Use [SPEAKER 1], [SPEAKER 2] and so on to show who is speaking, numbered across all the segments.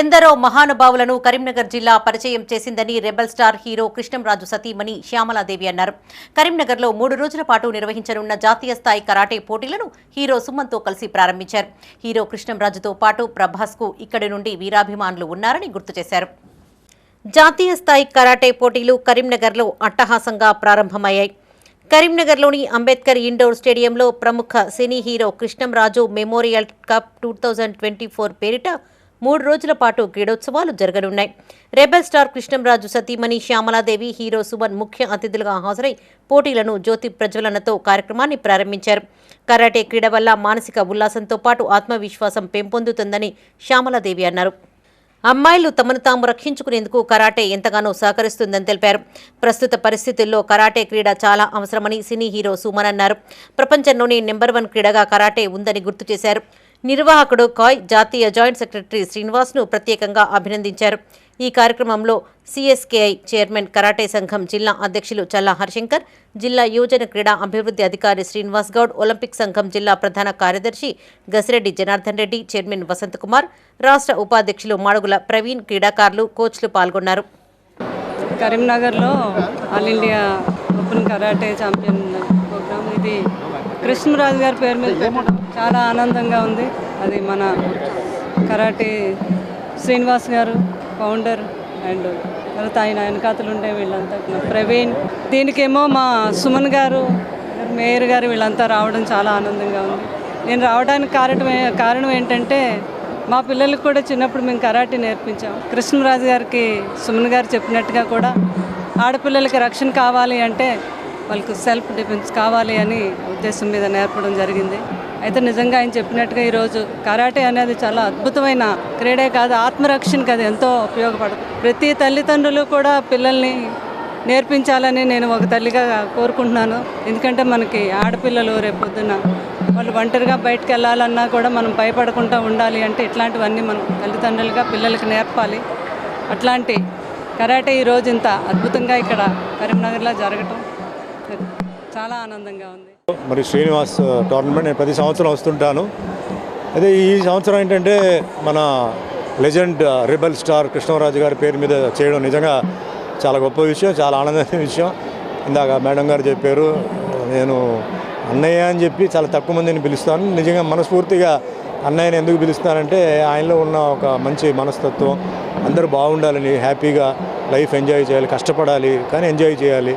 [SPEAKER 1] ఎందరో మహానుభావులను కరీంనగర్ జిల్లా పరిచయం చేసిందని రెబల్ స్టార్ హీరో కృష్ణంరాజు సతీమణి శ్యామలాదేవి అన్నారు. కరీంనగర్లో మూడు రోజుల పాటు నిర్వహించనున్న జాతీయ స్థాయి కరాటే పోటీలను హీరో సుమన్తో కలిసి ప్రారంభించారు. హీరో కృష్ణంరాజుతో పాటు ప్రభాస్కు ఇక్కడి నుండి వీరాభిమానులు ఉన్నారని గుర్తు చేశారు. జాతీయ స్థాయి కరాటే పోటీలు కరీంనగర్లో అట్టహాసంగా ప్రారంభమయ్యాయి. కరీంనగర్లోని అంబేద్కర్ ఇండోర్ స్టేడియంలో ప్రముఖ cine hero Krishnamraju memorial cup two thousand twenty four పేరిట మూడు రోజుల పాటు క్రీడోత్సవాలు జరగనున్నాయి. రెబల్ స్టార్ కృష్ణంరాజు సతీమణి శ్యామలాదేవి హీరో సుమన్ ముఖ్య అతిథులుగా హాజరై పోటీలను జ్యోతి ప్రజ్వలనతో కార్యక్రమాన్ని ప్రారంభించారు. కరాటే క్రీడ వల్ల మానసిక ఉల్లాసంతో పాటు ఆత్మవిశ్వాసం పెంపొందుతుందని శ్యామలాదేవి అన్నారు. అమ్మాయిలు తమను తాము రక్షించుకునేందుకు కరాటే ఎంతగానో సహకరిస్తుందని తెలిపారు. ప్రస్తుత పరిస్థితుల్లో కరాటే క్రీడ చాలా అవసరమని సినీ హీరో సుమన్ అన్నారు. ప్రపంచంలోనే నెంబర్ వన్ క్రీడగా కరాటే ఉందని గుర్తు చేశారు. నిర్వాహకుడు కాయ్ జాతీయ జాయింట్ సెక్రటరీ శ్రీనివాస్ను ప్రత్యేకంగా అభినందించారు. ఈ కార్యక్రమంలో సిఎస్కేఐ చైర్మన్ కరాటే సంఘం జిల్లా అధ్యక్షులు చల్లా హరిశంకర్ జిల్లా యువజన క్రీడా అభివృద్ధి అధికారి శ్రీనివాస్ గౌడ్ ఒలింపిక్ సంఘం జిల్లా ప్రధాన కార్యదర్శి గసిరెడ్డి జనార్దన్ రెడ్డి చైర్మన్ వసంత్ కుమార్ రాష్ట్ర ఉపాధ్యక్షులు మాడుగుల ప్రవీణ్ క్రీడాకారులు కోచ్లు పాల్గొన్నారు.
[SPEAKER 2] కరీంనగర్లో all India open karate champion program ఇది. కృష్ణరాజు గారి పేరు మీద పెట్టడం చాలా ఆనందంగా ఉంది. అది మన కరాటే శ్రీనివాస్ గారు ఫౌండర్ అండ్ తర్వాత ఆయన వెనకాతలు ఉండే వీళ్ళంతా ప్రవీణ్ దీనికేమో మా సుమన్ గారు మేయర్ గారు వీళ్ళంతా రావడం చాలా ఆనందంగా ఉంది. నేను రావడానికి కారణం కారణం ఏంటంటే మా పిల్లలకు కూడా చిన్నప్పుడు మేము కరాటే నేర్పించాం. కృష్ణరాజు గారికి సుమన్ గారు చెప్పినట్టుగా కూడా ఆడపిల్లలకి రక్షణ కావాలి అంటే వాళ్ళకు సెల్ఫ్ డిఫెన్స్ కావాలి అని ఉద్దేశం మీద నేర్పడం జరిగింది. అయితే నిజంగా ఆయన చెప్పినట్టుగా ఈరోజు కరాటే అనేది చాలా అద్భుతమైన క్రీడే కాదు ఆత్మరక్షణకి అది ఎంతో ఉపయోగపడుతుంది. ప్రతి తల్లిదండ్రులు కూడా పిల్లల్ని నేర్పించాలని నేను ఒక తల్లిగా కోరుకుంటున్నాను. ఎందుకంటే మనకి ఆడపిల్లలు రేపు వాళ్ళు ఒంటరిగా బయటకు వెళ్ళాలన్నా కూడా మనం భయపడకుండా ఉండాలి అంటే ఇట్లాంటివన్నీ మనం తల్లిదండ్రులుగా పిల్లలకి నేర్పాలి. అట్లాంటి కరాటే ఈరోజు ఇంత అద్భుతంగా ఇక్కడ కరీంనగర్లో జరగటం చాలా ఆనందంగా ఉంది.
[SPEAKER 3] మరి శ్రీనివాస్ uh, టోర్నమెంట్ నేను ప్రతి సంవత్సరం వస్తుంటాను. అదే ఈ సంవత్సరం ఏంటంటే మన లెజెండ్ రెబల్ స్టార్ కృష్ణరాజు గారి పేరు మీద చేయడం నిజంగా చాలా గొప్ప విషయం చాలా ఆనందమైన విషయం. ఇందాక మేడం గారు చెప్పారు నేను అన్నయ్య అని చెప్పి చాలా తక్కువ మందిని పిలుస్తాను. నిజంగా మనస్ఫూర్తిగా అన్నయ్యని ఎందుకు పిలుస్తానంటే ఆయనలో ఉన్న ఒక మంచి మనస్తత్వం. అందరూ బాగుండాలని హ్యాపీగా లైఫ్ ఎంజాయ్ చేయాలి కష్టపడాలి కానీ ఎంజాయ్ చేయాలి.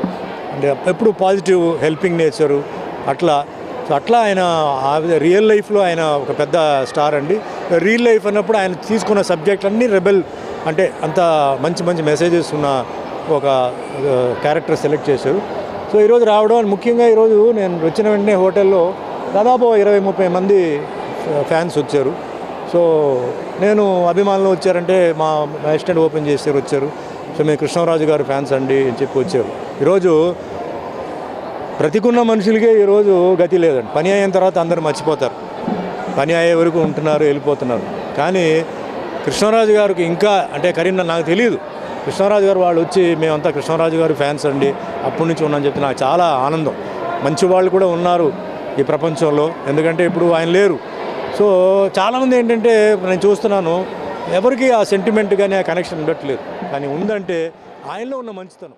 [SPEAKER 3] అంటే ఎప్పుడు పాజిటివ్ హెల్పింగ్ నేచరు. అట్లా. సో అట్లా ఆయన రియల్ లైఫ్లో ఆయన ఒక పెద్ద స్టార్ అండి. రియల్ లైఫ్ అన్నప్పుడు ఆయన తీసుకున్న సబ్జెక్ట్ అన్నీ రెబెల్. అంటే అంత మంచి మంచి మెసేజెస్ ఉన్న ఒక క్యారెక్టర్ సెలెక్ట్ చేశారు. సో ఈరోజు రావడం ముఖ్యంగా ఈరోజు నేను వచ్చిన వెంటనే హోటల్లో దాదాపు ఇరవై ముప్పై మంది ఫ్యాన్స్ వచ్చారు. సో నేను అభిమానులు వచ్చారంటే మా అసిస్టెంట్ ఓపెన్ చేశారు వచ్చారు. సో మేము కృష్ణరాజు గారు ఫ్యాన్స్ అండి అని చెప్పి వచ్చారు. ఈరోజు బ్రతికున్న మనుషులకే ఈరోజు గతి లేదండి. పని అయిన తర్వాత అందరూ మర్చిపోతారు. పని అయ్యే వరకు ఉంటున్నారు వెళ్ళిపోతున్నారు. కానీ కృష్ణరాజు గారికి ఇంకా అంటే కరీం నాకు తెలియదు కృష్ణరాజు గారు వాళ్ళు వచ్చి మేమంతా కృష్ణరాజు గారు ఫ్యాన్స్ అండి. అప్పటి నుంచి ఉన్నాను చెప్తే నాకు చాలా ఆనందం. మంచి వాళ్ళు కూడా ఉన్నారు ఈ ప్రపంచంలో. ఎందుకంటే ఇప్పుడు ఆయన లేరు. సో చాలామంది ఏంటంటే నేను చూస్తున్నాను ఎవరికి ఆ సెంటిమెంట్ కానీ ఆ కనెక్షన్ ఉండట్లేదు. కానీ ఉందంటే ఆయనలో ఉన్న మంచితనం.